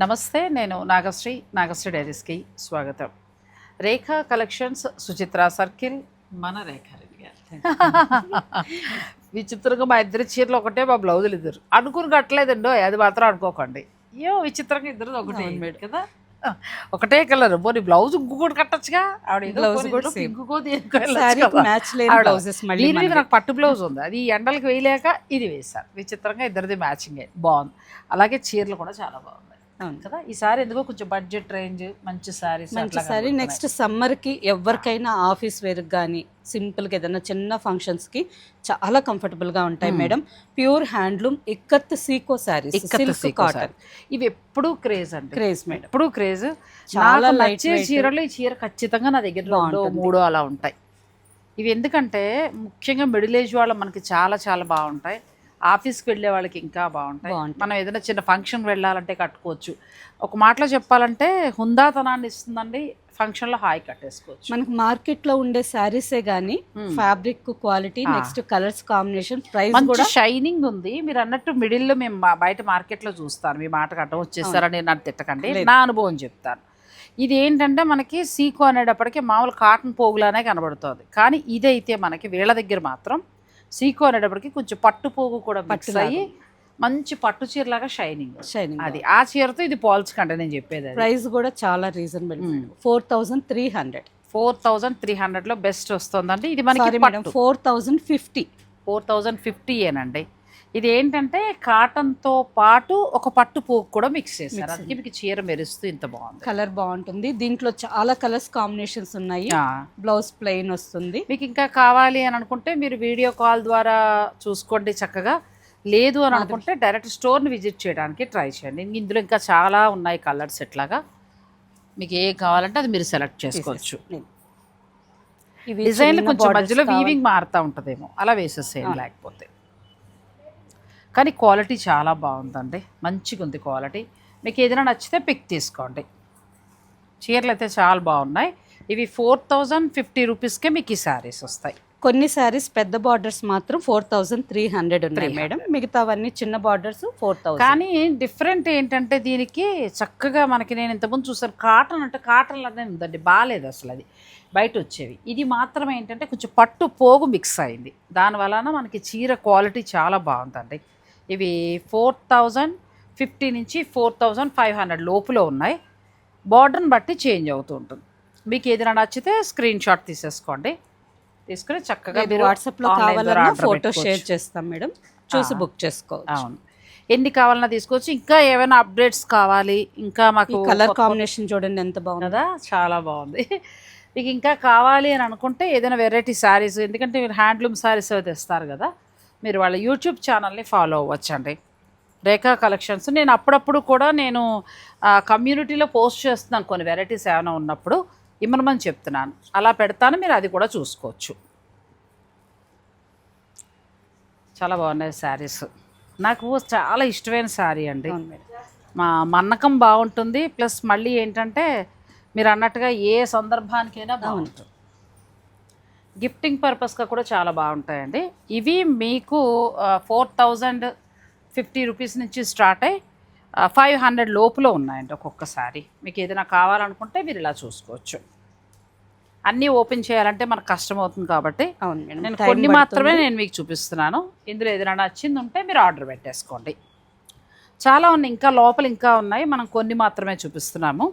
నమస్తే నేను నాగశ్రీ నాగశ్రీ డైరీస్కి స్వాగతం. రేఖా కలెక్షన్స్ సుచిత్ర సర్కిల్ మన గారు. విచిత్రంగా మా ఇద్దరి చీరలు ఒకటే మా బ్లౌజులు ఇద్దరు. అనుకుని కట్టలేదండో అది మాత్రం అనుకోకండి. అయ్యో విచిత్రంగా ఇద్దరు ఒకటే. కదా? ఒకటే కలర్. పోనీ బ్లౌజ్ ఇంకొకటి కట్టచ్చుగా? ఆవిడ పోనీ కూడా. నాకు పట్టు బ్లౌజ్ ఉంది. అది ఎండలకు వేయలేక ఇది వేశారు. విచిత్రంగా ఇద్దరిది మ్యాచింగ్ బాగుంది. అలాగే చీరలు కూడా చాలా అవును. కదా? ఈ సారీ ఎందుకో కొంచెం బడ్జెట్ రేంజ్ మంచి సారీస్ మంచి సారీ నెక్స్ట్ సమ్మర్కి ఎవరికైనా ఆఫీస్ వేర్ కానీ సింపుల్గా ఏదైనా చిన్న ఫంక్షన్స్కి చాలా కంఫర్టబుల్గా ఉంటాయి మేడం. ప్యూర్ హ్యాండ్లూమ్ ఇక్కత్ సీకో సారీస్ సిల్క్ కాటన్ ఇవి ఎప్పుడు క్రేజ్ అండి. Craze madam. ఎప్పుడు క్రేజ్ చాలా weight. చీరలు ఈ చీర ఖచ్చితంగా నా దగ్గర. మూడో అలా ఉంటాయి. ఇవి ఎందుకంటే ముఖ్యంగా మిడిల్ ఏజ్ వాళ్ళు మనకి చాలా చాలా బాగుంటాయి. ఆఫీస్కి వెళ్ళే వాళ్ళకి ఇంకా బాగుంటాయి. మనం ఏదైనా చిన్న ఫంక్షన్ వెళ్ళాలంటే కట్టుకోవచ్చు. ఒక మాటలో చెప్పాలంటే హుందాతనాన్ని ఇస్తుందండి ఫంక్షన్లో హాయి కట్టేసుకోవచ్చు. మనకి మార్కెట్లో ఉండే శారీసే గానీ fabric quality. Next colours combination price కూడా షైనింగ్ ఉంది. మీరు అన్నట్టు మిడిల్లో మేము బయట మార్కెట్లో చూస్తాను మీ మాట కట్టం వచ్చేసారని నన్ను తిట్టకండి. నా అనుభవం చెప్తాను. ఇది ఏంటంటే మనకి సీకో అనేటప్పటికి మామూలు కాటన్ పోగులానే కనబడుతుంది. కానీ ఇదైతే మనకి వీళ్ళ దగ్గర మాత్రం సీకో అనేటప్పటికి కొంచెం పట్టు పోగు కూడా మిక్స్. అయ్యి మంచి పట్టు చీరలాగా షైనింగ్ షైనింగ్ అది ఆ చీరతో ఇది పోల్చకండి నేను చెప్పేది ప్రైస్ కూడా చాలా reasonable. Four thousand three hundred four thousand three హండ్రెడ్లో బెస్ట్ వస్తుందండి. ఇది మనకి four thousand fifty four thousand fifty ఏనండి. ఇది ఏంటంటే కాటన్తో పాటు ఒక పట్టు పోగు కూడా మిక్స్ చేశారు. అందుకే మీకు చీర మెరుస్తూ ఇంత బాగుంది. కలర్ బాగుంటుంది. దీంట్లో చాలా కలర్స్ కాంబినేషన్స్ ఉన్నాయి. బ్లౌజ్ ప్లెయిన్ వస్తుంది. మీకు ఇంకా కావాలి అని అనుకుంటే మీరు వీడియో కాల్ ద్వారా చూసుకోండి చక్కగా. లేదు అని అనుకుంటే డైరెక్ట్ స్టోర్ని విజిట్ చేయడానికి ట్రై చేయండి. ఇందులో ఇంకా చాలా ఉన్నాయి కలర్స్ ఎట్లాగా మీకు ఏ కావాలంటే అది మీరు సెలెక్ట్ చేసుకోవచ్చు. డిజైన్లు చిన్న కొంచెం మధ్యలో. వీవింగ్ మారుతూ ఉంటుందేమో. అలా వేసేసేయండి లేకపోతే. కానీ క్వాలిటీ చాలా బాగుందండి. మంచిగా ఉంది క్వాలిటీ. మీకు ఏదైనా నచ్చితే పిక్ తీసుకోండి. చీరలు అయితే చాలా బాగున్నాయి. ఇవి ఫోర్ థౌజండ్ ఫిఫ్టీ రూపీస్కే మీకు ఈ శారీస్ వస్తాయి. కొన్ని శారీస్ పెద్ద బార్డర్స్ మాత్రం ఫోర్ థౌసండ్ త్రీ హండ్రెడ్ ఉన్నాయి మేడం. మిగతావన్నీ చిన్న బార్డర్స్ ఫోర్ థౌసండ్ కానీ డిఫరెంట్ ఏంటంటే దీనికి చక్కగా మనకి నేను ఇంతకుముందు చూసాను కాటన్ అంటే కాటన్ లాగానే ఉందండి బాగాలేదు అసలు అది. బయట వచ్చేవి. ఇది మాత్రం ఏంటంటే కొంచెం పట్టు పోగు మిక్స్ అయింది. దాని వలన మనకి చీర క్వాలిటీ చాలా బాగుందండి. ఇవి ఫోర్ థౌజండ్ ఫిఫ్టీ నుంచి ఫోర్ థౌజండ్ ఫైవ్ హండ్రెడ్ లోపులో ఉన్నాయి. బార్డర్ని బట్టి చేంజ్ అవుతూ ఉంటుంది. మీకు ఏదైనా నచ్చితే స్క్రీన్ షాట్ తీసేసుకోండి. తీసుకుని చక్కగా మీరు వాట్సాప్లో online ద్వారా కావాలన్నా ఫోటో. షేర్ చేస్తాం మేడం. చూసి. బుక్ చేసుకోవచ్చు. అవును. ఎన్ని కావాలన్నా తీసుకోవచ్చు. ఇంకా ఏమైనా అప్డేట్స్ కావాలి. ఇంకా మాకు కలర్ కాంబినేషన్ చూడండి ఎంత బాగుంది. కదా చాలా బాగుంది. మీకు ఇంకా కావాలి అని అనుకుంటే ఏదైనా వెరైటీ శారీస్ ఎందుకంటే మీరు హ్యాండ్లూమ్ శారీస్ అవి తెస్తారు కదా. మీరు వాళ్ళ యూట్యూబ్ ఛానల్ని ఫాలో అవ్వచ్చండి. రేఖా కలెక్షన్స్. నేను అప్పుడప్పుడు కూడా నేను కమ్యూనిటీలో పోస్ట్ చేస్తున్నాను. కొన్ని వెరైటీస్ ఏమైనా ఉన్నప్పుడు ఇమ్మనమని చెప్తున్నాను. అలా పెడతాను. మీరు అది కూడా చూసుకోవచ్చు. చాలా బాగున్నాయి శారీస్. నాకు చాలా ఇష్టమైన శారీ అండి. మా మన్నకం బాగుంటుంది. ప్లస్ మళ్ళీ ఏంటంటే మీరు అన్నట్టుగా ఏ సందర్భానికైనా బాగుంటుంది. గిఫ్టింగ్ పర్పస్గా కూడా చాలా బాగుంటాయండి. ఇవి మీకు ఫోర్ థౌజండ్ ఫిఫ్టీ రూపీస్ నుంచి స్టార్ట్ అయ్యి ఫైవ్ హండ్రెడ్ లోపులో ఉన్నాయండి ఒక్కొక్కసారి. మీకు ఏదైనా కావాలనుకుంటే మీరు ఇలా చూసుకోవచ్చు. అన్నీ ఓపెన్ చేయాలంటే మనకు కష్టం అవుతుంది కాబట్టి అవును మేడం నేను కొన్ని. మాత్రమే నేను మీకు చూపిస్తున్నాను. ఇందులో ఏదైనా నచ్చింది ఉంటే మీరు ఆర్డర్ పెట్టేసుకోండి. చాలా ఉన్నాయి ఇంకా లోపల ఇంకా ఉన్నాయి. మనం కొన్ని మాత్రమే చూపిస్తున్నాము.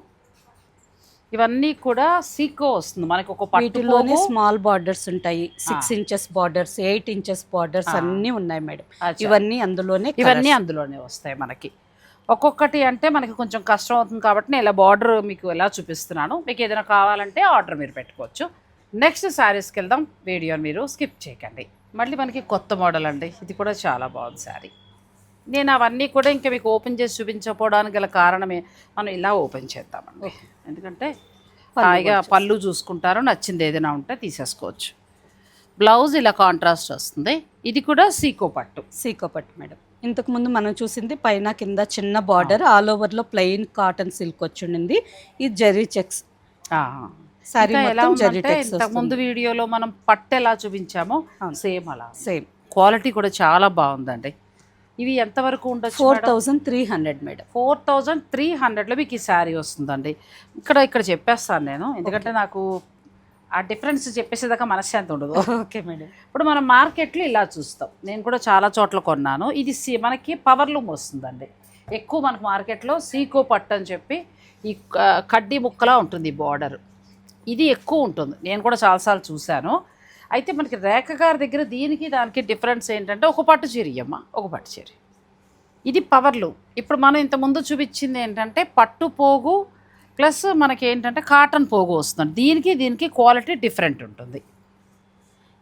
ఇవన్నీ కూడా సీకో వస్తుంది. మనకి ఒక పట్టు వీటిలోనే పోగు. స్మాల్ బార్డర్స్ ఉంటాయి. Six inches borders eight inches borders. అన్నీ ఉన్నాయి మేడం. ఇవన్నీ అందులోనే ఇవన్నీ. అందులోనే వస్తాయి మనకి. ఒక్కొక్కటి అంటే మనకి కొంచెం కష్టం అవుతుంది కాబట్టి నేను ఇలా బార్డర్ మీకు ఎలా చూపిస్తున్నాను. మీకు ఏదైనా కావాలంటే ఆర్డర్ మీరు పెట్టుకోవచ్చు. నెక్స్ట్ శారీస్కి వెళ్దాం. వీడియోని మీరు స్కిప్ చేయకండి. మళ్ళీ మనకి కొత్త మోడల్ అండి. ఇది కూడా చాలా బాగుంది శారీ. నేను అవన్నీ కూడా ఇంకా మీకు ఓపెన్ చేసి చూపించకపోవడానికి గల కారణమే. మనం ఇలా ఓపెన్ చేద్దామండి. ఎందుకంటే హాయిగా పళ్ళు చూసుకుంటారు నచ్చింది ఏదైనా ఉంటే తీసేసుకోవచ్చు. బ్లౌజ్ ఇలా కాంట్రాస్ట్ వస్తుంది. ఇది కూడా సీకో పట్టు. సీకో పట్టు మేడం. ఇంతకు ముందు మనం చూసింది పైన కింద చిన్న బార్డర్ ఆల్ ఓవర్లో ప్లెయిన్ కాటన్ సిల్క్ వచ్చిండింది. ఈ జెరీ చెక్స్. సారీ ఇంకా ఎలా మొత్తం జెరీ ఉందంటే టెక్స్ ఇంతకు ముందు వీడియోలో మనం పట్టు ఎలా చూపించామో. సేమ్ అలా సేమ్. క్వాలిటీ కూడా చాలా బాగుందండి. ఇవి ఎంతవరకు ఉండొచ్చు four thousand three hundred madam. Four thousand three హండ్రెడ్లో మీకు ఈ శారీ వస్తుందండి. ఇక్కడ ఇక్కడ చెప్పేస్తాను నేను. ఎందుకంటే నాకు ఆ డిఫరెన్స్ చెప్పేసేదాకా మనశ్శాంతి ఉండదు. Okay madam. ఇప్పుడు మనం మార్కెట్లో ఇలా చూస్తాం. నేను కూడా చాలా చోట్ల కొన్నాను. ఇది సి- మనకి పవర్ లూమ్ వస్తుందండి. ఎక్కువ మనకు మార్కెట్లో సీకో పట్టు అని చెప్పి ఈ కడ్డీ ముక్కలా ఉంటుంది ఈ బార్డర్. ఇది ఎక్కువ ఉంటుంది. నేను కూడా చాలాసార్లు చూశాను. అయితే మనకి రేఖ గారి దగ్గర దీనికి దానికి డిఫరెన్స్ ఏంటంటే ఒక పట్టు చీర ఇయ్యమ్మ ఒక పట్టు చీర. ఇది పవర్లు ఇప్పుడు మనం ఇంతకుముందు చూపించింది ఏంటంటే పట్టు పోగు ప్లస్ మనకి ఏంటంటే కాటన్ పోగు వస్తుంది. దీనికి దీనికి క్వాలిటీ డిఫరెంట్ ఉంటుంది.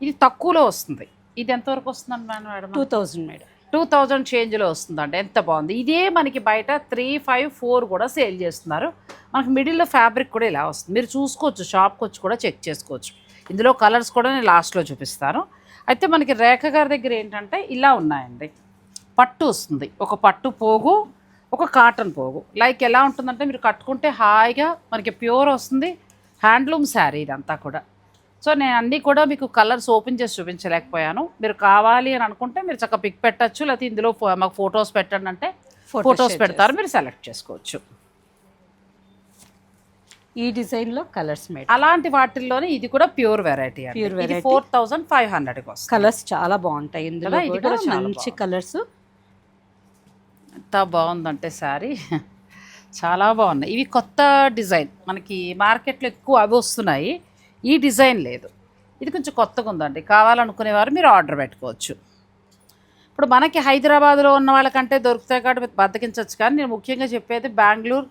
ఇది తక్కువలో వస్తుంది. ఇది ఎంతవరకు వస్తుందండి madam? Madam two thousand madam. Two thousand చేంజ్లో వస్తుందండి. ఎంత బాగుంది. ఇదే మనకి బయట త్రీ ఫైవ్ ఫోర్ కూడా సేల్ చేస్తున్నారు. మనకి మిడిల్లో ఫ్యాబ్రిక్ కూడా ఇలా వస్తుంది. మీరు చూసుకోవచ్చు షాప్కి వచ్చి కూడా చెక్ చేసుకోవచ్చు. ఇందులో కలర్స్ కూడా నేను లాస్ట్లో చూపిస్తాను. అయితే మనకి రేఖ గారి దగ్గర ఏంటంటే ఇలా ఉన్నాయండి. పట్టు వస్తుంది. ఒక పట్టు పోగు ఒక కాటన్ పోగు. లైక్ ఎలా ఉంటుందంటే మీరు కట్టుకుంటే హాయిగా మనకి ప్యూర్ వస్తుంది. హ్యాండ్లూమ్ శారీ ఇదంతా కూడా. సో నేను అన్నీ కూడా మీకు కలర్స్ ఓపెన్ చేసి చూపించలేకపోయాను. మీరు కావాలి అని అనుకుంటే మీరు చక్కగా పిక్ పెట్టచ్చు. లేకపోతే ఇందులో మాకు ఫొటోస్ పెట్టండి అంటే ఫొటోస్ పెడతారు. మీరు సెలెక్ట్ చేసుకోవచ్చు. ఈ డిజైన్లో కలర్స్ మేడం అలాంటి వాటిల్లోనే ఇది కూడా ప్యూర్ వెరైటీ ఇది variety. ఫోర్ థౌజండ్ ఫైవ్ వస్తుంది. కలర్స్ చాలా బాగుంటాయి. ఇందులో ఇది కూడా మంచి కలర్స్. ఎంత బాగుందంటే శారీ. చాలా బాగున్నాయి. ఇవి కొత్త డిజైన్. మనకి మార్కెట్లో ఎక్కువ అవి వస్తున్నాయి. ఈ డిజైన్ లేదు. ఇది కొంచెం కొత్తగా ఉందండి. కావాలనుకునేవారు మీరు ఆర్డర్ పెట్టుకోవచ్చు. ఇప్పుడు మనకి హైదరాబాద్లో ఉన్న వాళ్ళకంటే దొరుకుతాయి కాబట్టి బద్దకించవచ్చు కానీ నేను ముఖ్యంగా చెప్పేది బెంగళూరు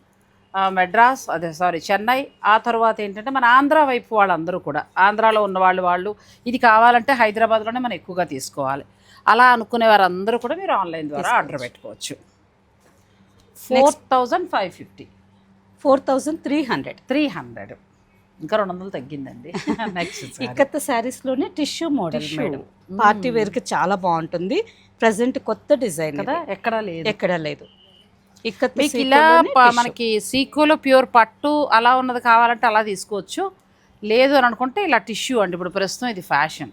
మెడ్రాస్ అదే సారీ చెన్నై ఆ తర్వాత ఏంటంటే మన ఆంధ్ర వైపు వాళ్ళందరూ కూడా ఆంధ్రాలో ఉన్న వాళ్ళు వాళ్ళు ఇది కావాలంటే హైదరాబాద్లోనే మనం ఎక్కువగా తీసుకోవాలి. అలా అనుకునే వారందరూ కూడా మీరు ఆన్లైన్ ద్వారా ఆర్డర్ పెట్టుకోవచ్చు. Four thousand five fifty. Four thousand three hundred. Three hundred. ఇంకా రెండు వందలు తగ్గిందండి. నెక్స్ట్ ఇక్కత్త శారీస్లోనే టిష్యూ మోడల్. మేడం. పార్టీ వేర్కి చాలా బాగుంటుంది. ప్రజెంట్ కొత్త డిజైన్ కదా ఎక్కడా లేదు. ఎక్కడ లేదు. మీకు ఇలా మనకి సీకోలో ప్యూర్ పట్టు అలా ఉన్నది కావాలంటే అలా తీసుకోవచ్చు. లేదు అని అనుకుంటే ఇలా టిష్యూ అండి. ఇప్పుడు ప్రస్తుతం ఇది ఫ్యాషన్.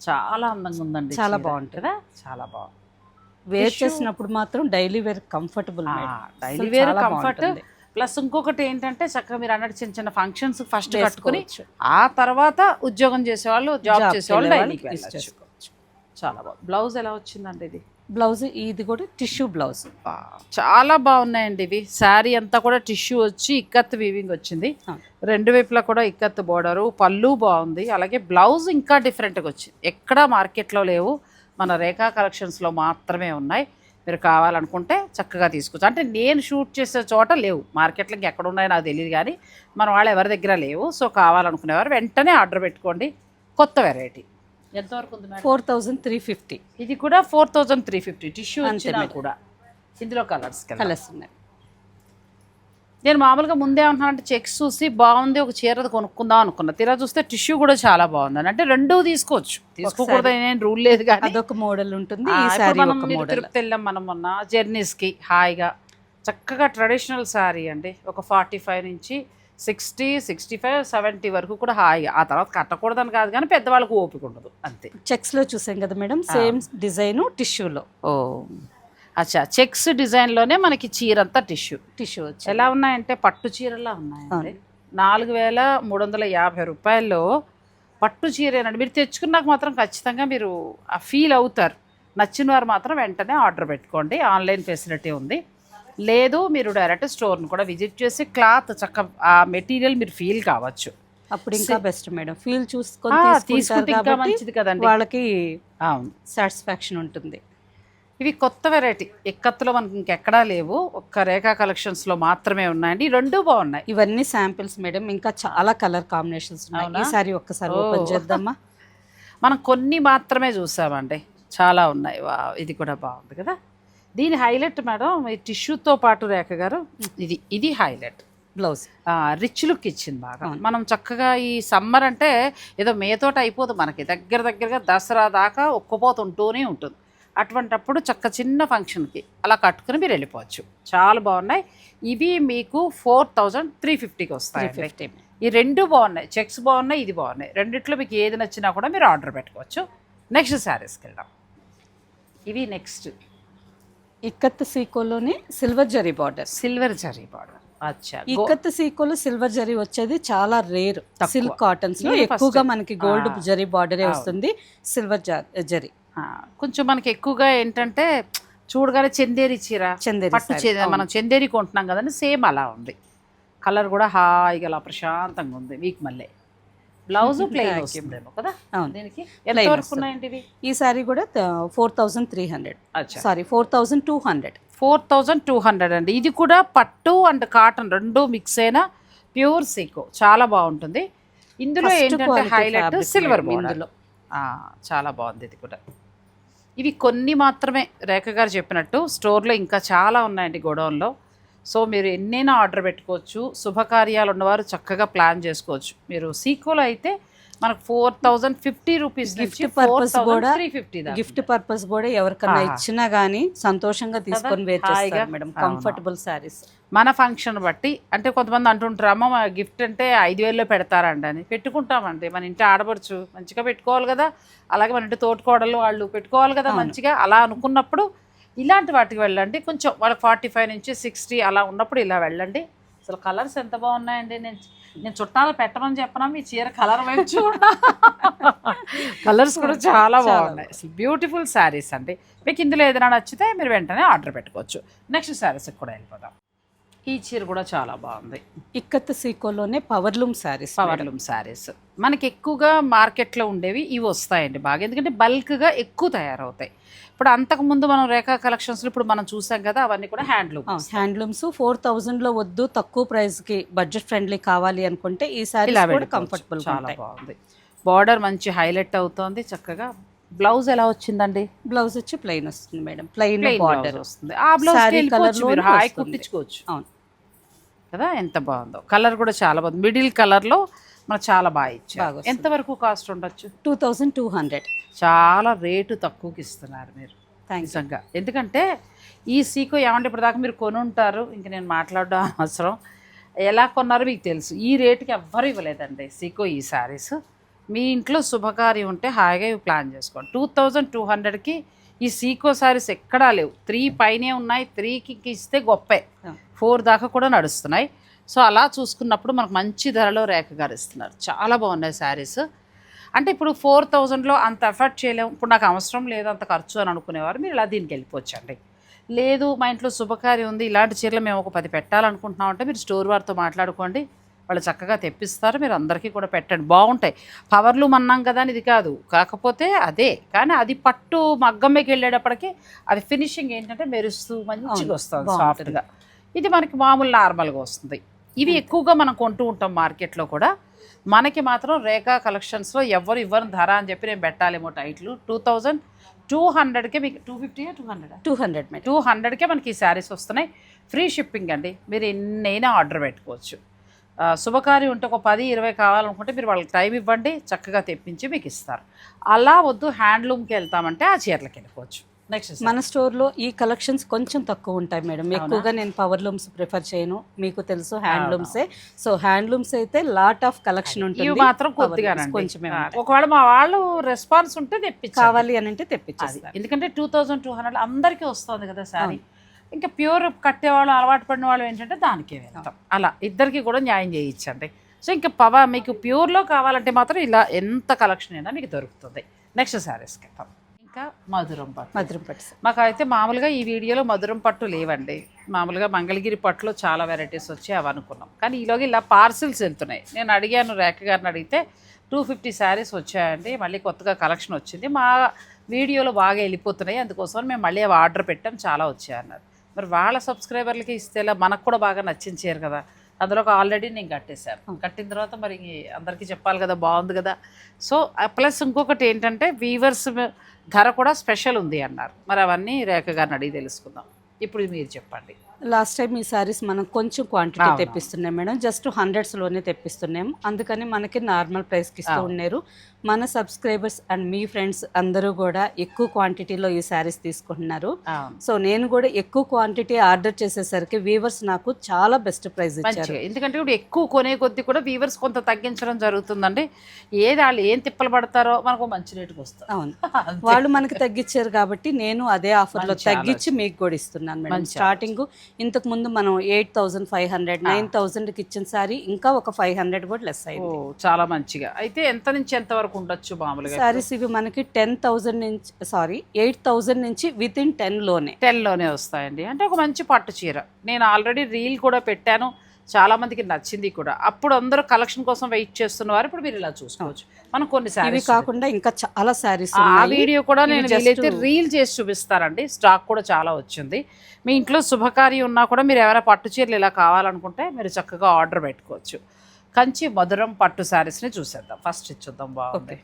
చాలా అందంగా ఉందండి చాలా. బాగుంటుంది. చాలా బాగుంది. వేర్. చేసినప్పుడు మాత్రం daily wear comfortable daily wear comfort. Plus ఇంకొకటి ఏంటంటే చక్కగా మీరు అన్నట్టు చిన్న చిన్న ఫంక్షన్స్ ఫస్ట్ కట్టుకుని ఆ తర్వాత ఉద్యోగం చేసేవాళ్ళు జాబ్ చేసేవాళ్ళు వెళ్ళచ్చు. చాలా బాగుంది. బ్లౌజ్ ఎలా వచ్చిందండి ఇది? బ్లౌజ్ ఇది కూడా టిష్యూ బ్లౌజ్. చాలా బాగున్నాయండి ఇవి. శారీ అంతా కూడా టిష్యూ వచ్చి ఇక్కత్ వీవింగ్ వచ్చింది. రెండు వైపులా కూడా ఇక్కత్ బోర్డరు పళ్ళు బాగుంది. అలాగే బ్లౌజ్ ఇంకా డిఫరెంట్గా వచ్చింది. ఎక్కడా మార్కెట్లో లేవు. మన రేఖా కలెక్షన్స్లో మాత్రమే ఉన్నాయి. మీరు కావాలనుకుంటే చక్కగా తీసుకోవచ్చు అంటే నేను షూట్ చేసే చోట లేవు. మార్కెట్లో ఎక్కడ ఉన్నాయో నాకు తెలియదు కానీ మన వాళ్ళు ఎవరి దగ్గర లేవు. సో కావాలనుకునేవారు వెంటనే ఆర్డర్ పెట్టుకోండి. కొత్త వెరైటీ ఎంతవరకు ఉంది ఫోర్ థౌజండ్ త్రీ ఫిఫ్టీ. ఇది కూడా four thousand three fifty. Tissue madam. కూడా. ఇందులో కలర్స్ కలర్స్ ఉన్నాయి. నేను మామూలుగా ముందే అంటున్నానంటే చెక్స్ చూసి బాగుంది ఒక చీరది కొనుక్కుందాం అనుకున్నా. తీరా చూస్తే టిష్యూ కూడా చాలా బాగుంది అంటే రెండు తీసుకోవచ్చు. తీసుకోకూడదు నేను రూల్ లేదు కానీ. అదొక మోడల్ ఉంటుంది మనం ఒక మీరు మోడల్ తిరుపతి వెళ్ళాం మనం మొన్న జర్నీస్కి హాయిగా. చక్కగా ట్రెడిషనల్ శారీ అండి. ఒక ఫార్టీ ఫైవ్ నుంచి సిక్స్టీ సిక్స్టీ ఫైవ్ సెవెంటీ వరకు కూడా హాయిగా. ఆ తర్వాత కట్టకూడదని కాదు కానీ పెద్దవాళ్ళకు ఓపిక ఉండదు. అంతే. చెక్స్లో చూసాం కదా మేడం సేమ్ డిజైన్ టిష్యూలో. ఓ. అచ్చా. చెక్స్ డిజైన్లోనే మనకి చీర అంతా టిష్యూ. టిష్యూ వచ్చి ఎలా ఉన్నాయంటే పట్టు చీరలా ఉన్నాయండి. నాలుగు వేల మూడు వందల యాభై రూపాయల్లో పట్టు చీరేనండి. మీరు తెచ్చుకున్నాక మాత్రం ఖచ్చితంగా మీరు ఆ ఫీల్ అవుతారు. నచ్చిన వారు మాత్రం వెంటనే ఆర్డర్ పెట్టుకోండి. ఆన్లైన్ ఫెసిలిటీ ఉంది. లేదు మీరు డైరెక్ట్ స్టోర్ని కూడా విజిట్ చేసి క్లాత్ చక్క ఆ మెటీరియల్ మీరు ఫీల్ కావచ్చు. అప్పుడు ఇంకా బెస్ట్ మేడం. ఫీల్ చూసుకొని తీసుకుంటే ఇంకా మంచిది కదండి. వాళ్ళకి సాటిస్ఫాక్షన్ ఉంటుంది. ఇవి కొత్త వెరైటీ ఎక్కత్తులో మనకి ఇంకెక్కడా లేవు. ఒక్క రేఖా కలెక్షన్స్లో మాత్రమే ఉన్నాయండి. రెండు బాగున్నాయి. ఇవన్నీ శాంపిల్స్ మేడం. ఇంకా చాలా కలర్ కాంబినేషన్స్ ఉన్నాయి. అవునా? ఈ సారీ ఒక్కసారి ఓపెన్. చేద్దామా? మనం కొన్ని మాత్రమే చూసామండి. చాలా ఉన్నాయి. ఇది కూడా బాగుంది కదా? దీని హైలైట్ మేడం ఈ టిష్యూతో పాటు రేఖ గారు ఇది ఇది హైలైట్. బ్లౌజ్. రిచ్ లుక్ ఇచ్చింది బాగా. మనం చక్కగా ఈ సమ్మర్ అంటే ఏదో మేతోట అయిపోదు మనకి. దగ్గర దగ్గరగా దసరా దాకా ఒక్కపోతుంటూనే ఉంటుంది. అటువంటప్పుడు చక్క చిన్న ఫంక్షన్కి అలా కట్టుకుని మీరు వెళ్ళిపోవచ్చు. చాలా బాగున్నాయి. ఇవి మీకు ఫోర్ థౌజండ్ త్రీ ఫిఫ్టీకి వస్తాయి ఫిఫ్టీ. ఈ రెండు బాగున్నాయి. చెక్స్ బాగున్నాయి ఇది బాగున్నాయి. రెండిట్లో మీకు ఏది నచ్చినా కూడా మీరు ఆర్డర్ పెట్టుకోవచ్చు. నెక్స్ట్ శారీస్కి వెళ్దాం. ఇవి next. Ikat సీకోలోనే silver zari border silver zari border ikat సీకోలో silver zari వచ్చేది చాలా రేర్. సిల్క్ కాటన్స్లో. ఎక్కువగా మనకి గోల్డ్. జరీ బార్డరే. వస్తుంది సిల్వర్ జరీ కొంచెం మనకి ఎక్కువగా ఏంటంటే చూడగానే చందేరి చీర చందేరి పట్టు. చీర. మనం చందేరి కొంటున్నాం కదండి సేమ్ అలా ఉంది కలర్ కూడా హాయిగా అలా ప్రశాంతంగా ఉంది వీక్ మళ్ళీ బ్లౌజ్ ప్లెయిన్. వస్తుందేమో కదా. దీనికి ఎంత వరకు. ఉన్నాయండి ఈ సారీ కూడా four thousand three hundred saree four thousand two hundred four thousand two hundred అండి. ఇది కూడా పట్టు అండ్ కాటన్ రెండు మిక్స్ అయిన ప్యూర్ సీకో చాలా బాగుంటుంది. ఇందులో ఏంటంటే హైలైట్ సిల్వర్ ఇందులో. చాలా బాగుంది ఇది కూడా. ఇవి కొన్ని మాత్రమే రేఖ గారు చెప్పినట్టు స్టోర్లో ఇంకా చాలా ఉన్నాయండి గోడౌన్లో. సో మీరు ఎన్నైనా ఆర్డర్ పెట్టుకోవచ్చు. శుభకార్యాలు ఉన్నవారు చక్కగా ప్లాన్ చేసుకోవచ్చు. మీరు సీకోలో అయితే మనకు four thousand fifty rupees Gift purpose కూడా త్రీ ఫిఫ్టీ గిఫ్ట్ పర్పస్ కూడా ఎవరికైనా ఆహా. ఇచ్చినా గానీ సంతోషంగా తీసుకొని మేడం. కంఫర్టబుల్ సారీస్ మన ఫంక్షన్ బట్టి అంటే కొంతమంది అంటుంటారు అమ్మ గిఫ్ట్ అంటే ఐదు వేల్లో పెడతారండి అని. పెట్టుకుంటామండి మన ఇంటి ఆడపడుచు మంచిగా పెట్టుకోవాలి కదా. అలాగే మన ఇంటి తోటికోడలు వాళ్ళు పెట్టుకోవాలి కదా. మంచిగా. అలా అనుకున్నప్పుడు ఇలాంటి వాటికి వెళ్ళండి. కొంచెం వాళ్ళకి ఫార్టీ ఫైవ్ నుంచి సిక్స్టీ అలా ఉన్నప్పుడు ఇలా వెళ్ళండి. అసలు కలర్స్ ఎంత బాగున్నాయండి. నేను నేను చుట్టాలు పెట్టమని చెప్పనా? మీ చీర కలర్ వైపు చూడ. కలర్స్ కూడా చాలా బాగున్నాయి. అసలు బ్యూటిఫుల్ శారీస్ అండి. మీకు ఇందులో ఏదైనా నచ్చితే మీరు వెంటనే ఆర్డర్ పెట్టుకోవచ్చు. నెక్స్ట్ శారీస్కి కూడా వెళ్ళిపోదాం. ఈ చీర కూడా చాలా బాగుంది. ఇక్కత్ సీకోలోనే పవర్లూమ్ సారీస్ పవర్లూమ్ శారీస్. మనకి ఎక్కువగా మార్కెట్లో ఉండేవి ఇవి వస్తాయండి బాగా. ఎందుకంటే బల్క్గా ఎక్కువ తయారవుతాయి. ఇప్పుడు అంతకుముందు మనం రేఖా కలెక్షన్స్లో ఇప్పుడు మనం చూసాం కదా అవన్నీ కూడా హ్యాండ్లూమ్ హ్యాండ్లూమ్స్. ఫోర్ థౌజండ్లో వద్దు తక్కువ ప్రైస్కి బడ్జెట్ ఫ్రెండ్లీ కావాలి అనుకుంటే ఈ కూడా కంఫర్టబుల్ చాలా బాగుంది. బార్డర్ మంచి హైలైట్ అవుతోంది చక్కగా. బ్లౌజ్ ఎలా వచ్చిందండి? బ్లౌజ్ వచ్చి ప్లెయిన్ వస్తుంది మేడం. Plain border. వస్తుంది. ఆ బ్లౌజ్ మీరు. లోనే హాయి. కుట్టించుకోవచ్చు. అవును. కదా ఎంత బాగుందో. కలర్ కూడా చాలా బాగుంది. మిడిల్ కలర్లో మనకు చాలా బాగా ఇచ్చారు. ఎంతవరకు కాస్ట్ ఉండొచ్చు? Two thousand two hundred. చాలా రేటు తక్కువకి ఇస్తున్నారు మీరు. థ్యాంక్స్ నిజంగా. ఎందుకంటే ఈ సీకో ఏమంటే ఇప్పటిదాకా మీరు కొని ఉంటారు ఇంక నేను మాట్లాడడం అవసరం. ఎలా కొన్నారో మీకు తెలుసు. ఈ రేటుకి ఎవ్వరు ఇవ్వలేదండి సీకో ఈ శారీస్ మీ ఇంట్లో శుభకార్యం ఉంటే హాయిగా ఇవి ప్లాన్ చేసుకోండి. టూ థౌజండ్ టూ హండ్రెడ్కి ఈ సీకో శారీస్ ఎక్కడా లేవు. త్రీ పైనే ఉన్నాయి త్రీకి ఇస్తే గొప్పే. ఫోర్ దాకా కూడా నడుస్తున్నాయి. సో అలా చూసుకున్నప్పుడు మనకు మంచి ధరలో రేఖ గారు ఇస్తున్నారు చాలా బాగున్నాయి శారీస్. అంటే ఇప్పుడు ఫోర్ థౌజండ్లో అంత ఎఫర్ట్ చేయలేము ఇప్పుడు నాకు అవసరం లేదు అంత ఖర్చు అని అనుకునేవారు. మీరు ఇలా దీనికి వెళ్ళిపోవచ్చండి. లేదు మా ఇంట్లో శుభకార్యం ఉంది ఇలాంటి చీరలు మేము ఒక పది పెట్టాలనుకుంటున్నాం అంటే మీరు స్టోర్ వారితో మాట్లాడుకోండి. వాళ్ళు చక్కగా తెప్పిస్తారు మీరు అందరికీ కూడా పెట్టండి. బాగుంటాయి. పవర్లు అన్నాం కదా అని ఇది కాదు. కాకపోతే అదే. కానీ అది పట్టు మగ్గమ్మకి వెళ్ళేటప్పటికి అది ఫినిషింగ్ ఏంటంటే మెరుస్తూ మంచిగా వస్తుంది. సాఫ్ట్గా. ఇది మనకి మామూలు నార్మల్గా వస్తుంది. ఇవి ఎక్కువగా మనం కొంటూ ఉంటాం మార్కెట్లో కూడా. మనకి మాత్రం రేఖా కలెక్షన్స్లో ఎవరు ఇవ్వరు ధర అని చెప్పి నేను పెట్టాలేమో టైట్లు. టూ థౌజండ్ టూ హండ్రెడ్కే మీకు two fifty two hundred? Two hundred two హండ్రెడ్కే మనకి ఈ శారీస్ వస్తున్నాయి. ఫ్రీ షిప్పింగ్ అండి. మీరు ఎన్నైనా ఆర్డర్ పెట్టుకోవచ్చు. శుభకార్యం ఉంటే ఒక పది ఇరవై కావాలనుకుంటే మీరు వాళ్ళకి టైం ఇవ్వండి చక్కగా తెప్పించి మీకు ఇస్తారు. అలా వద్దు హ్యాండ్లూమ్కి వెళ్తామంటే ఆ చీరలకు వెళ్ళిపోవచ్చు. నెక్స్ట్ మన స్టోర్లో ఈ కలెక్షన్స్ కొంచెం తక్కువ ఉంటాయి మేడం. ఎక్కువగా నేను పవర్ లూమ్స్ ప్రిఫర్ చేయను. మీకు తెలుసు హ్యాండ్లూమ్సే సో హ్యాండ్లూమ్స్ అయితే లాట్ ఆఫ్ కలెక్షన్ ఉంటుంది. మాత్రం ఆ, ఉంటాయి. ఒకవేళ మా వాళ్ళు రెస్పాన్స్ ఉంటే తెప్పించాలి కావాలి అని అంటే తెప్పించేస్తారు ఎందుకంటే టూ థౌజండ్ టూ హండ్రెడ్ అందరికీ వస్తుంది కదా శారీ. ఇంకా ప్యూర్ కట్టేవాళ్ళు అలవాటు పడిన వాళ్ళు ఏంటంటే దానికే వెళ్తాం. అలా. ఇద్దరికి కూడా న్యాయం చేయించండి. సో ఇంకా పవర్ మీకు ప్యూర్లో కావాలంటే మాత్రం ఇలా ఎంత కలెక్షన్ అయినా మీకు దొరుకుతుంది. నెక్స్ట్ శారీస్కి వెళ్తాం ఇంకా మధురం పట్టు. మధురం పట్టు మాకు అయితే మామూలుగా ఈ వీడియోలో మధురం పట్టు లేవండి. మామూలుగా మంగళగిరి పట్టులో చాలా వెరైటీస్ వచ్చాయి అవి అనుకున్నాం. కానీ ఈలోగా ఇలా పార్సిల్స్ వెళ్తున్నాయి. నేను అడిగాను రేఖ గారిని అడిగితే టూ ఫిఫ్టీ శారీస్ వచ్చాయండి మళ్ళీ కొత్తగా కలెక్షన్ వచ్చింది. మా వీడియోలో బాగా వెళ్ళిపోతున్నాయి అందుకోసం మేము మళ్ళీ అవి ఆర్డర్ పెట్టాం చాలా వచ్చాయన్నారు మరి వాళ్ళ సబ్స్క్రైబర్లకి ఇస్తేలా మనకు కూడా బాగా నచ్చించారు కదా. అందులో ఒక ఆల్రెడీ నేను కట్టేశాను. కట్టిన తర్వాత మరి అందరికీ చెప్పాలి కదా బాగుంది కదా. సో ప్లస్ ఇంకొకటి ఏంటంటే వీవర్స్ ధర కూడా స్పెషల్ ఉంది అన్నారు. మరి అవన్నీ రేఖ గారిని అడిగి తెలుసుకుందాం. ఇప్పుడు మీరు చెప్పండి. లాస్ట్ టైం ఈ సారీస్ మనం కొంచెం క్వాంటిటీ. తెప్పిస్తున్నాం మేడం. జస్ట్ హండ్రెడ్స్లోనే తెప్పిస్తున్నాం. అందుకని మనకి నార్మల్ ప్రైస్కి ఇస్తూ ఉన్నారు. మన సబ్స్క్రైబర్స్ అండ్ మీ ఫ్రెండ్స్ అందరూ కూడా ఎక్కువ క్వాంటిటీలో ఈ సారీస్ తీసుకుంటున్నారు. సో నేను కూడా ఎక్కువ క్వాంటిటీ ఆర్డర్ చేసేసరికి వీవర్స్ నాకు చాలా బెస్ట్ ప్రైస్ ఇచ్చారు. ఎందుకంటే ఇప్పుడు ఎక్కువ కొనే కొద్దీ కూడా వీవర్స్ కొంత తగ్గించడం జరుగుతుందండి. ఏది వాళ్ళు ఏం తిప్పలు పడతారో మనకు మంచి రేటుకి వస్తారు అవును. వాళ్ళు మనకి తగ్గించారు కాబట్టి నేను అదే ఆఫర్లో మంచి తగ్గించి మీకు కూడా ఇస్తున్నాను మేడం. స్టార్టింగ్ ఇంతకు ముందు మనం eight thousand five hundred nine థౌసండ్కి ఇచ్చిన సారీ ఇంకా ఒక ఫైవ్ హండ్రెడ్ కూడా లెస్ అయింది. చాలా మంచిగా. అయితే ఎంత నుంచి ఎంత వరకు ఉండొచ్చు మామూలుగా సారీస్ ఇవి మనకి టెన్ థౌసండ్ నుంచి సారీ ఎయిట్ థౌసండ్ నుంచి విత్ ఇన్ టెన్లోనే. టెన్లోనే వస్తాయండి. అంటే ఒక మంచి పట్టు చీర. నేను ఆల్రెడీ రీల్ కూడా పెట్టాను. చాలా మందికి నచ్చింది కూడా. అప్పుడు అందరూ కలెక్షన్ కోసం వెయిట్ చేస్తున్నవారు ఇప్పుడు మీరు ఇలా చూసుకోవచ్చు. మనం కొన్ని ఇవి సారీస్ కాకుండా ఇంకా చాలా సారీస్ ఆ వీడియో కూడా నేను వీలైతే రీల్ చేసి చూపిస్తానండి. స్టాక్ కూడా చాలా వచ్చింది. మీ ఇంట్లో శుభకార్యం ఉన్నా కూడా మీరు ఎవరైనా పట్టు చీరలు ఇలా కావాలనుకుంటే మీరు చక్కగా ఆర్డర్ పెట్టుకోవచ్చు. కంచి మధురం పట్టు శారీస్ని చూసేద్దాం. ఫస్ట్ ఇచ్చుద్దాం బాగుంది.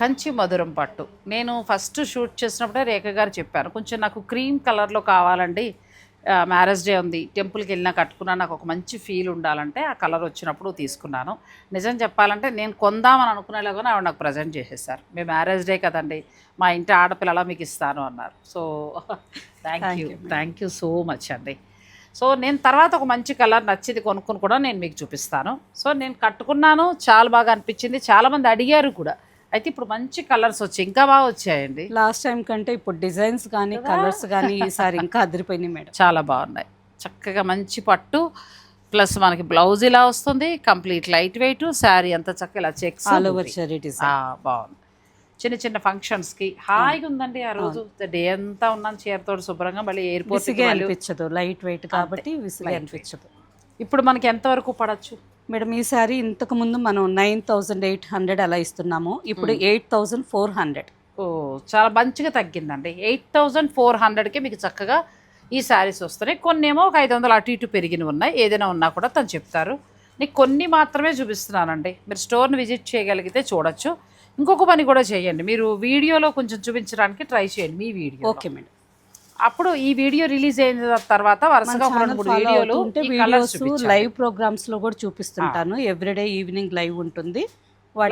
కంచి మధురం పట్టు. నేను ఫస్ట్ షూట్ చేసినప్పుడే రేఖ గారు చెప్పాను కొంచెం నాకు క్రీమ్ కలర్లో కావాలండి. మ్యారేజ్ డే ఉంది టెంపుల్కి వెళ్ళినా కట్టుకున్నా నాకు ఒక మంచి ఫీల్ ఉండాలంటే ఆ కలర్ వచ్చినప్పుడు తీసుకున్నాను. నిజం చెప్పాలంటే నేను కొందామని అనుకునేలాగానే ఆవిడ నాకు ప్రజెంట్ చేసేసారు. మీ మ్యారేజ్ డే కదండి మా ఇంటి ఆడపిల్లలా మీకు ఇస్తాను అన్నారు. So thank you thank you so much అండి. సో నేను తర్వాత ఒక మంచి కలర్ నచ్చింది కొనుక్కుని కూడా నేను మీకు చూపిస్తాను. సో నేను కట్టుకున్నాను చాలా బాగా అనిపించింది చాలామంది అడిగారు కూడా. అయితే ఇప్పుడు మంచి కలర్స్ వచ్చాయి ఇంకా బాగా వచ్చాయండి. లాస్ట్ టైం కంటే ఇప్పుడు డిజైన్స్ కానీ కలర్స్ కానీ ఈసారి ఇంకా అదిరిపోయినాయి మేడం. చాలా బాగున్నాయి. చక్కగా మంచి పట్టు ప్లస్ మనకి బ్లౌజ్ ఇలా వస్తుంది కంప్లీట్ లైట్ వెయిట్ శారీ అంతా చక్కగా ఇలా చెక్స్ ఆల్ ఓవర్ బాగుంది. చిన్న చిన్న ఫంక్షన్స్కి. హాయిగా ఉందండి ఆ రోజు. డే అంతా ఉన్నాను చీరతో శుభ్రంగా మళ్ళీ ఎయిర్పోర్ట్ అనిపించదు. లైట్ వెయిట్ కాబట్టి విసిగే అనిపించదు. ఇప్పుడు మనకి ఎంతవరకు పడచ్చు? మేడం ఈ సారీ ఇంతకు ముందు మనం నైన్ థౌసండ్ ఎయిట్ హండ్రెడ్ అలా ఇస్తున్నాము. ఇప్పుడు ఎయిట్ థౌసండ్ ఫోర్ హండ్రెడ్. ఓ చాలా మంచిగా తగ్గిందండి. ఎయిట్ థౌజండ్ ఫోర్ హండ్రెడ్కి మీకు చక్కగా ఈ శారీస్ వస్తున్నాయి. కొన్ని ఏమో ఒక ఐదు వందలు అటు ఇటు పెరిగినవి ఉన్నాయి. ఏదైనా ఉన్నా కూడా తను చెప్తారు. నీకు కొన్ని మాత్రమే చూపిస్తున్నానండి. మీరు స్టోర్ని విజిట్ చేయగలిగితే చూడొచ్చు. ఇంకొక పని కూడా చేయండి. మీరు వీడియోలో కొంచెం చూపించడానికి ట్రై చేయండి మీ వీడియో ఓకే మేడం. అప్పుడు ఈ వీడియో రిలీజ్ అయిన తర్వాత వరుసగా ఒక రెండు మూడు వీడియోలు వీడియోస్. లైవ్ ప్రోగ్రామ్స్లో కూడా చూపిస్తుంటాను. ఎవ్రీడే ఈవినింగ్ లైవ్ ఉంటుంది.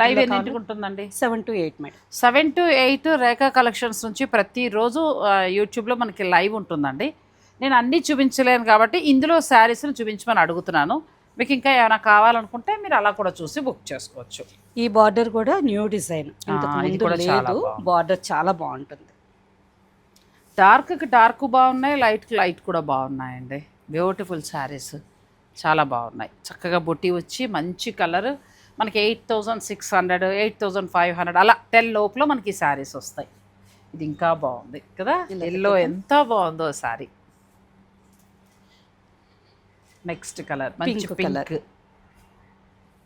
లైవ్ ఎన్నింటికి ఉంటుందండి seven to eight madam. Seven to eight Rekha collections నుంచి ప్రతిరోజు యూట్యూబ్లో మనకి లైవ్ ఉంటుందండి. నేను అన్నీ చూపించలేను కాబట్టి ఇందులో శారీస్ని చూపించమని అడుగుతున్నాను. మీకు ఇంకా ఏమైనా కావాలనుకుంటే మీరు అలా కూడా చూసి బుక్ చేసుకోవచ్చు. ఈ బార్డర్ కూడా న్యూ డిజైన్ లేదు. బార్డర్ చాలా బాగుంటుంది. డార్క్కి డార్క్ బాగున్నాయి లైట్కి లైట్ కూడా బాగున్నాయండి. బ్యూటిఫుల్ శారీస్ చాలా బాగున్నాయి. చక్కగా బొట్టి వచ్చి మంచి కలర్ మనకి eight thousand six hundred eight thousand five hundred అలా టెన్ లోపల మనకి శారీస్ వస్తాయి. ఇది ఇంకా బాగుంది కదా? ఎల్లో ఎంత బాగుందో శారీ నెక్స్ట్ కలర్. మంచి. పింక్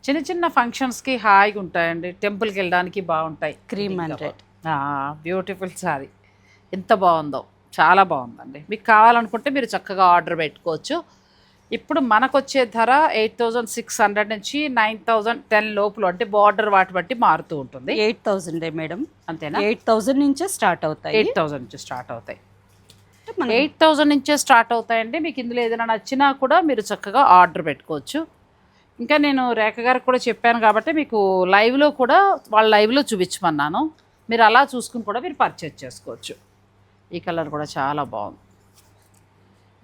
చిన్న చిన్న ఫంక్షన్స్కి హాయిగా ఉంటాయండి. టెంపుల్కి వెళ్ళడానికి బాగుంటాయి. Cream and red. Beautiful saree ఎంత బాగుందో. చాలా బాగుందండి. మీకు కావాలనుకుంటే మీరు చక్కగా ఆర్డర్ పెట్టుకోవచ్చు. ఇప్పుడు మనకు వచ్చే ధర ఎయిట్ థౌజండ్ సిక్స్ హండ్రెడ్ నుంచి నైన్ థౌజండ్ టెన్ లోపల అంటే బార్డర్ వాటి బట్టి మారుతూ ఉంటుంది. Eight thousand madam. అంతేనా? ఎయిట్ థౌసండ్ నుంచే స్టార్ట్ అవుతాయి. ఎయిట్ థౌజండ్ నుంచి స్టార్ట్ అవుతాయి. ఎయిట్ థౌజండ్ నుంచే స్టార్ట్ అవుతాయండి. మీకు ఇందులో ఏదైనా నచ్చినా కూడా మీరు చక్కగా ఆర్డర్ పెట్టుకోవచ్చు. ఇంకా నేను రేఖ గారికి కూడా చెప్పాను కాబట్టి మీకు లైవ్లో కూడా వాళ్ళ లైవ్లో చూపించమన్నాను. మీరు అలా చూసుకుని కూడా మీరు పర్చేజ్ చేసుకోవచ్చు. ఈ కలర్ కూడా చాలా బాగుంది.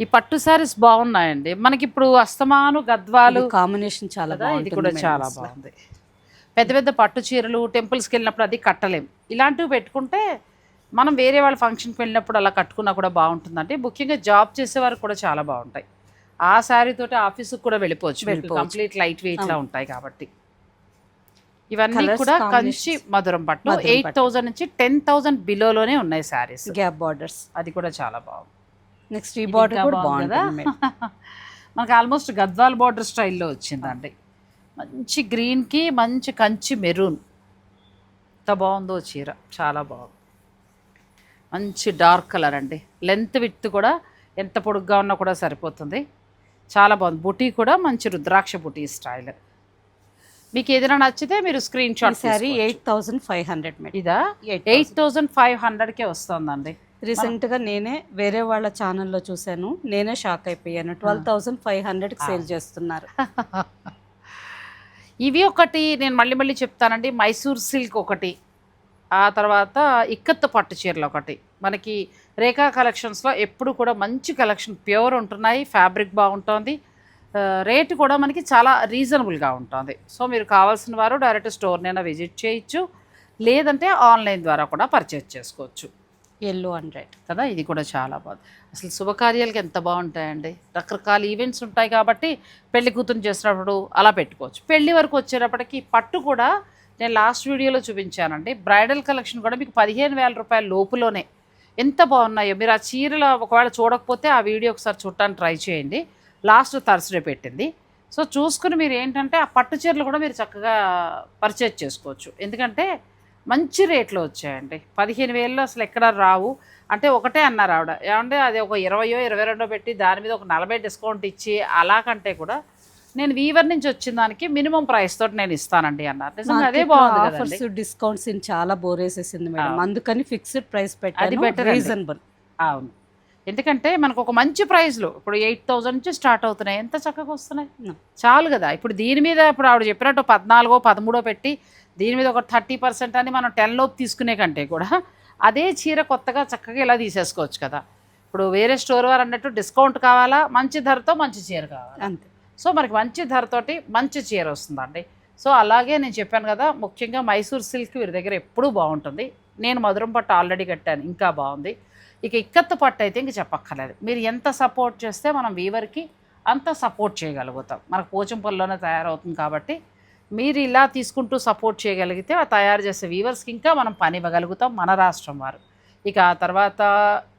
ఈ పట్టు శారీస్ బాగున్నాయండి. మనకి ఇప్పుడు అస్తమాను గద్వాలు కాంబినేషన్ చాలా కదా ఇది కూడా చాలా. బాగుంది. పెద్ద పెద్ద పట్టు చీరలు టెంపుల్స్కి వెళ్ళినప్పుడు అది కట్టలేం. ఇలాంటివి పెట్టుకుంటే మనం వేరే వాళ్ళ ఫంక్షన్కి వెళ్ళినప్పుడు అలా కట్టుకున్నా కూడా బాగుంటుందంటే ముఖ్యంగా జాబ్ చేసేవారు కూడా చాలా బాగుంటాయి. ఆ శారీ తోటి ఆఫీస్కి కూడా వెళ్ళిపోవచ్చు. కంప్లీట్ లైట్ వెయిట్ లా ఉంటాయి కాబట్టి. ఇవన్నీ కూడా. కంచి మధురం పట్టు. ఎయిట్. థౌజండ్ నుంచి టెన్ థౌజండ్ బిలోలోనే ఉన్నాయి శారీస్ గ్యాప్ బార్డర్స్ అది కూడా చాలా బాగుంది. నెక్స్ట్ ఈ బార్డర్ కూడా బాగుంది మనకు ఆల్మోస్ట్ గద్వాల్ బార్డర్ స్టైల్లో వచ్చిందండి. మంచి గ్రీన్కి మంచి కంచి మెరూన్ ఎంత బాగుందో చీర. చాలా బాగుంది. మంచి డార్క్ కలర్ అండి. లెంత్ విత్ కూడా ఎంత పొడుగ్గా ఉన్నా కూడా సరిపోతుంది. చాలా బాగుంది. బుటీ కూడా మంచి రుద్రాక్ష బుటీ స్టైల్. మీకు ఏదైనా నచ్చితే మీరు screenshot saree eight thousand five hundred ఇదా? ఎయిట్ థౌజండ్ ఫైవ్ హండ్రెడ్కే వస్తుందండి. రీసెంట్గా నేనే వేరే వాళ్ళ ఛానల్లో చూశాను. నేనే షాక్ అయిపోయాను. ట్వెల్వ్ థౌసండ్ ఫైవ్ హండ్రెడ్కి సేల్ చేస్తున్నారు. ఇవి ఒకటి నేను మళ్ళీ మళ్ళీ చెప్తానండి. మైసూర్ సిల్క్ ఒకటి. ఆ తర్వాత ఇక్కత్ పట్టు చీరలు ఒకటి. మనకి రేఖా కలెక్షన్స్లో ఎప్పుడు కూడా మంచి కలెక్షన్ ప్యూర్ ఉంటున్నాయి ఫ్యాబ్రిక్ బాగుంటుంది. రేటు కూడా మనకి చాలా రీజనబుల్గా ఉంటుంది. సో మీరు కావాల్సిన వారు డైరెక్ట్ స్టోర్నైనా విజిట్ చేయొచ్చు. లేదంటే ఆన్లైన్ ద్వారా కూడా పర్చేజ్ చేసుకోవచ్చు. ఎల్లో హండ్రెడ్ కదా ఇది కూడా చాలా బాగుంది. అసలు శుభకార్యాలకి ఎంత బాగుంటాయండి. రకరకాల ఈవెంట్స్ ఉంటాయి కాబట్టి పెళ్ళి కూతురు చేసినప్పుడు అలా పెట్టుకోవచ్చు. పెళ్ళి వరకు వచ్చేటప్పటికి పట్టు కూడా నేను లాస్ట్ వీడియోలో చూపించానండి. బ్రైడల్ కలెక్షన్ కూడా మీకు పదిహేను వేల రూపాయల లోపులోనే ఎంత బాగున్నాయో మీరు ఆ చీరలు ఒకవేళ చూడకపోతే ఆ వీడియో ఒకసారి చూడటానికి ట్రై చేయండి. లాస్ట్ థర్స్డే పెట్టింది. సో చూసుకుని మీరు ఏంటంటే ఆ పట్టు చీరలు కూడా మీరు చక్కగా పర్చేజ్ చేసుకోవచ్చు. ఎందుకంటే మంచి రేట్లో వచ్చాయండి. పదిహేను వేలలో అసలు ఎక్కడ రావు. అంటే ఒకటే అన్నారు ఆవిడ. ఏమంటే అది ఒక ఇరవయో ఇరవై రెండో పెట్టి దాని మీద ఒక నలభై డిస్కౌంట్ ఇచ్చి అలా కంటే కూడా నేను వీవర్ నుంచి వచ్చిన దానికి మినిమం ప్రైస్ తోటి నేను ఇస్తానండి అన్నారు. నిజంగా అదే బాగుంది ఆఫర్స్ డిస్కౌంట్స్ చాలా బోరేసేసింది మేడం. అందుకని ఫిక్స్డ్ ప్రైస్ better అండి. రీజనబుల్. అవును. ఎందుకంటే మనకు ఒక మంచి ప్రైస్లో ఇప్పుడు ఎయిట్ థౌజండ్ నుంచి స్టార్ట్ అవుతున్నాయి. ఎంత చక్కగా వస్తున్నాయి. చాలు కదా. ఇప్పుడు దీని మీద ఇప్పుడు ఆవిడ చెప్పినట్టు పద్నాలుగో పదమూడో పెట్టి దీని మీద ఒక థర్టీ పర్సెంట్ అని మనం టెన్ లోపు తీసుకునే కంటే కూడా అదే చీర కొత్తగా చక్కగా ఇలా తీసేసుకోవచ్చు కదా. ఇప్పుడు వేరే స్టోర్ వారు అన్నట్టు డిస్కౌంట్ కావాలా? మంచి ధరతో మంచి చీర కావాలా? అంతే. సో మనకి మంచి ధరతోటి మంచి చీర వస్తుందండి. సో అలాగే నేను చెప్పాను కదా ముఖ్యంగా మైసూర్ సిల్క్ వీరి దగ్గర ఎప్పుడూ బాగుంటుంది. నేను మధురం పట్టు ఆల్రెడీ కట్టాను ఇంకా బాగుంది. ఇక ఇక్కత్తు పట్టు అయితే ఇంక చెప్పక్కర్లేదు. మీరు ఎంత సపోర్ట్ చేస్తే మనం వీవర్కి అంత సపోర్ట్ చేయగలుగుతాం. మనకు పోచంపల్లిలోనే తయారవుతుంది కాబట్టి మీరు ఇలా తీసుకుంటూ సపోర్ట్ చేయగలిగితే ఆ తయారు చేసే వీవర్స్కి ఇంకా మనం పని ఇవ్వగలుగుతాం మన రాష్ట్రం వారు. ఇక ఆ తర్వాత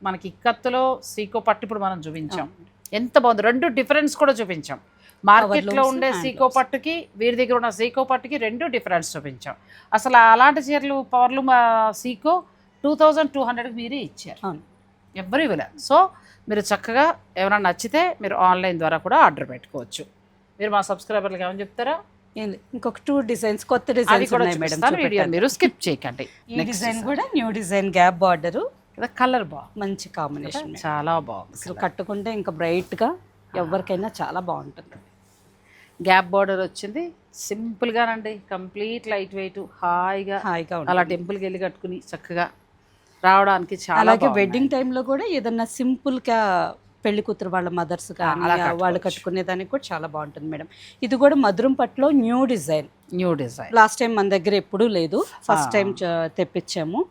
మనకి ఇక్కత్తులో సీకో పట్టు ఇప్పుడు మనం చూపించాం. ఎంత బాగుంది. రెండు డిఫరెన్స్ కూడా చూపించాం. మార్కెట్లో ఉండే సీకో. పట్టుకి వీరి దగ్గర ఉన్న సీకో పట్టుకి రెండు డిఫరెన్స్ చూపించాం. అసలు అలాంటి చీరలు పవర్లు మా సీకో టూ థౌజండ్ టూ హండ్రెడ్కి మీరే ఇచ్చారు. ఎవ్వరు ఇవ్వలే సో మీరు చక్కగా ఎవరైనా నచ్చితే మీరు ఆన్లైన్ ద్వారా కూడా ఆర్డర్ పెట్టుకోవచ్చు. మీరు మా సబ్స్క్రైబర్లకు ఏమని చెప్తారా. ఇంకొక టూ డిజైన్స్ కొత్త అది డిజైన్స్ కూడా మేడం వీడియో మీరు స్కిప్ చేయకండి. ఈ డిజైన్ కూడా new design gap border. Colour బాగుంది. మంచి కాంబినేషన్ చాలా బాగుంది అసలు కట్టుకుంటే ఇంకా బ్రైట్గా ఎవరికైనా చాలా బాగుంటుంది. గ్యాప్ బార్డర్ వచ్చింది. సింపుల్గానండి కంప్లీట్ లైట్ వెయిట్ హాయిగా హాయిగా ఉంటుంది అలా టెంపుల్కి వెళ్ళి కట్టుకుని చక్కగా రావడానికి చాలా అలాగే. వెడ్డింగ్ టైంలో కూడా ఏదన్నా సింపుల్గా పెళ్ళి కూతురు వాళ్ళ మదర్స్ కానీ వాళ్ళు కట్టుకోవచ్చు. కట్టుకునే దానికి కూడా చాలా బాగుంటుంది మేడం. ఇది కూడా మధురం పట్లో new design. New design. Last time మన దగ్గర ఎప్పుడూ లేదు. ఫస్ట్ టైం తెప్పించాము.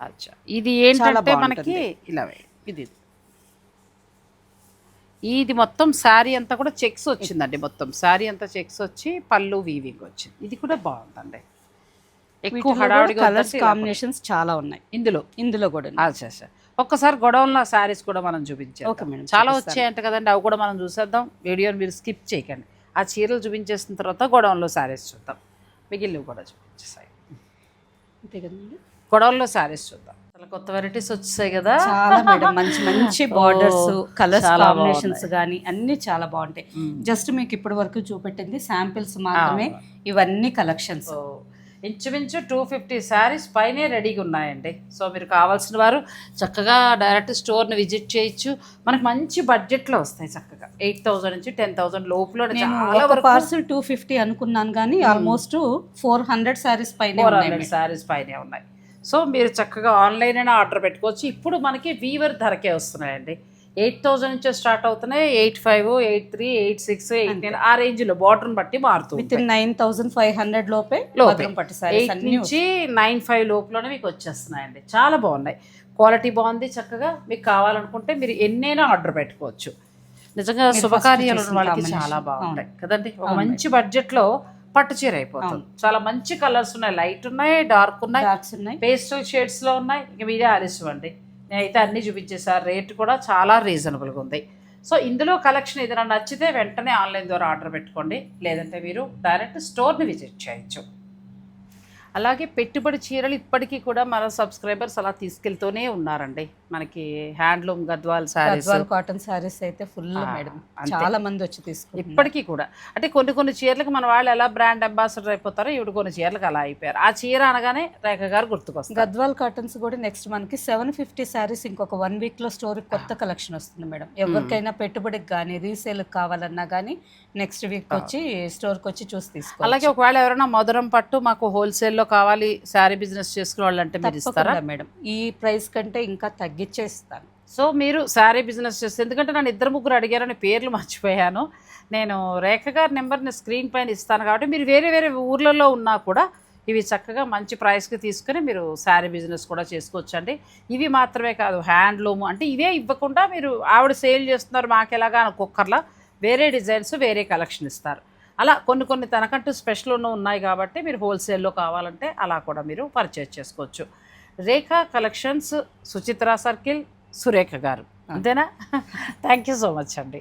అచ్చా. ఇది ఏంటంటే. మనకి ఇలా ఇది. ఇది మొత్తం శారీ అంతా కూడా చెక్స్ వచ్చిందండి మొత్తం. శారీ అంతా చెక్స్ వచ్చి పళ్ళు వీవింగ్ వచ్చింది. ఇది కూడా బాగుందండి. ఎక్కువ హడావుడిగా కలర్స్ కాంబినేషన్స్ చాలా ఉన్నాయి. ఇందులో ఇందులో కూడా. అచ్చా ఒక్కసారి గొడవల్లో శారీస్ కూడా మనం చూపించాం ఓకే మేడం, చాలా. వచ్చాయంట కదండి అవి కూడా మనం చూసేద్దాం. వీడియోని మీరు స్కిప్ చేయకండి. ఆ చీరలు చూపించేసిన తర్వాత గొడవల్లో శారీస్ చూద్దాం. మిగిలినవి కూడా చూపించేసాయి. అంతే కదండి గొడవల్లో శారీస్ చూద్దాం. కొత్త వెరైటీస్ వచ్చాయి కదా. చాలా మేడం మంచి మంచి బార్డర్స్ కలర్స్ కాంబినేషన్స్ కానీ అన్ని చాలా బాగుంటాయి. జస్ట్ మీకు ఇప్పటి వరకు చూపెట్టింది శాంపిల్స్ మాత్రమే ఇవన్నీ కలెక్షన్స్ ఇంచుమించు టూ ఫిఫ్టీ శారీస్ పైనే రెడీగా ఉన్నాయండి. సో మీరు కావాల్సిన వారు చక్కగా డైరెక్ట్ స్టోర్ని విజిట్ చేయొచ్చు. మనకు మంచి బడ్జెట్లో వస్తాయి చక్కగా. ఎయిట్ థౌసండ్ నుంచి టెన్ థౌసండ్ లోపల పార్సల్ టూ ఫిఫ్టీ అనుకున్నాను కానీ ఆల్మోస్ట్ ఫోర్ హండ్రెడ్ శారీస్ పైన ఫోర్ హండ్రెడ్. శారీస్ పైనే ఉన్నాయి. సో మీరు చక్కగా ఆన్లైన్ అయినా ఆర్డర్ పెట్టుకోవచ్చు. ఇప్పుడు మనకి వీవర్ ధరకే వస్తున్నాయండి. ఎయిట్ థౌసండ్ నుంచే స్టార్ట్ అవుతున్నాయి. Eight five eight three eight six eight nine ఆ రేంజ్లో బార్డర్ని బట్టి మారుతూ within nine thousand five hundred లోపే లోపే. పట్టు ఎయిట్ నుంచి నైన్ ఫైవ్ లోపలనే మీకు వచ్చేస్తున్నాయండి. చాలా బాగున్నాయి. క్వాలిటీ బాగుంది చక్కగా. మీకు కావాలనుకుంటే మీరు ఎన్నైనా ఆర్డర్ పెట్టుకోవచ్చు. నిజంగా శుభకార్యాలు వాళ్ళకి చాలా. బాగుంటాయి. కదండి? ఒక మంచి బడ్జెట్లో పట్టు చీర అయిపోతుంది. చాలా మంచి కలర్స్ ఉన్నాయి. లైట్ ఉన్నాయి డార్క్ ఉన్నాయి. డార్క్స్ ఉన్నాయి. పేస్టల్ షేడ్స్లో ఉన్నాయి. ఇక మీరే ఆలస్యమండి. నేనైతే అన్నీ చూపించేసాను రేట్ కూడా చాలా రీజనబుల్గా ఉంది. సో ఇందులో కలెక్షన్ ఏదైనా నచ్చితే వెంటనే ఆన్లైన్ ద్వారా ఆర్డర్ పెట్టుకోండి. లేదంటే మీరు డైరెక్ట్ స్టోర్ని విజిట్ చేయొచ్చు. అలాగే పెట్టుబడి చీరలు ఇప్పటికీ కూడా మన సబ్స్క్రైబర్స్ అలా తీసుకెళ్తూనే ఉన్నారండి. మనకి హ్యాండ్లూమ్ గద్వాల్ శారీస్ గద్వాల్ కాటన్ శారీస్ అయితే ఫుల్ మేడం. చాలా మంది వచ్చి తీసుకుంటారు ఇప్పటికీ కూడా. అంటే కొన్ని కొన్ని చీరలకు మన వాళ్ళు ఎలా బ్రాండ్ అంబాసిడర్ అయిపోతారో ఇవి కొన్ని చీరలకు అలా అయిపోయారు. ఆ చీర అనగానే రేఖ గారు గుర్తుకొస్తారు. గద్వాల్ కాటన్స్ కూడా నెక్స్ట్ మనకి సెవెన్ ఫిఫ్టీ శారీస్ ఇంకొక వన్ వీక్లో స్టోర్ కొత్త కలెక్షన్ వస్తుంది మేడం ఎవరికైనా పెట్టుబడికి కానీ రీసేల్ కావాలన్నా కానీ నెక్స్ట్ వీక్ వచ్చి స్టోర్కి వచ్చి చూసి తీసుకోవాలి అలాగే ఒకవేళ ఎవరైనా మధురం పట్టు మాకు హోల్సేల్లో కావాలి శారీ బిజినెస్ చేసుకునే వాళ్ళు అంటే మీరు ఇస్తారా? మేడం. ఈ ప్రైస్ కంటే ఇంకా తగ్గించే ఇస్తాను సో మీరు శారీ బిజినెస్ చేస్తే ఎందుకంటే నన్ను ఇద్దరు ముగ్గురు అడిగారని పేర్లు మర్చిపోయాను. నేను రేఖ గారి నెంబర్ని స్క్రీన్ పైన ఇస్తాను కాబట్టి మీరు వేరే వేరే ఊర్లలో ఉన్నా కూడా ఇవి చక్కగా మంచి ప్రైస్కి తీసుకొని మీరు శారీ బిజినెస్ కూడా చేసుకోవచ్చండి. ఇవి మాత్రమే కాదు హ్యాండ్లూమ్ అంటే ఇవే ఇవ్వకుండా మీరు ఆవిడ సేల్ చేస్తున్నారు మాకు ఎలాగా కుక్కర్లా వేరే డిజైన్స్ వేరే కలెక్షన్ ఇస్తారు. అలా కొన్ని కొన్ని తనకంటూ స్పెషల్ ఉన్న ఉన్నాయి కాబట్టి మీరు హోల్సేల్లో కావాలంటే అలా కూడా మీరు పర్చేజ్ చేసుకోవచ్చు. Rekha collections Suchitra circle Surekha garu. అంతేనా? థ్యాంక్ యూ సో మచ్ అండి.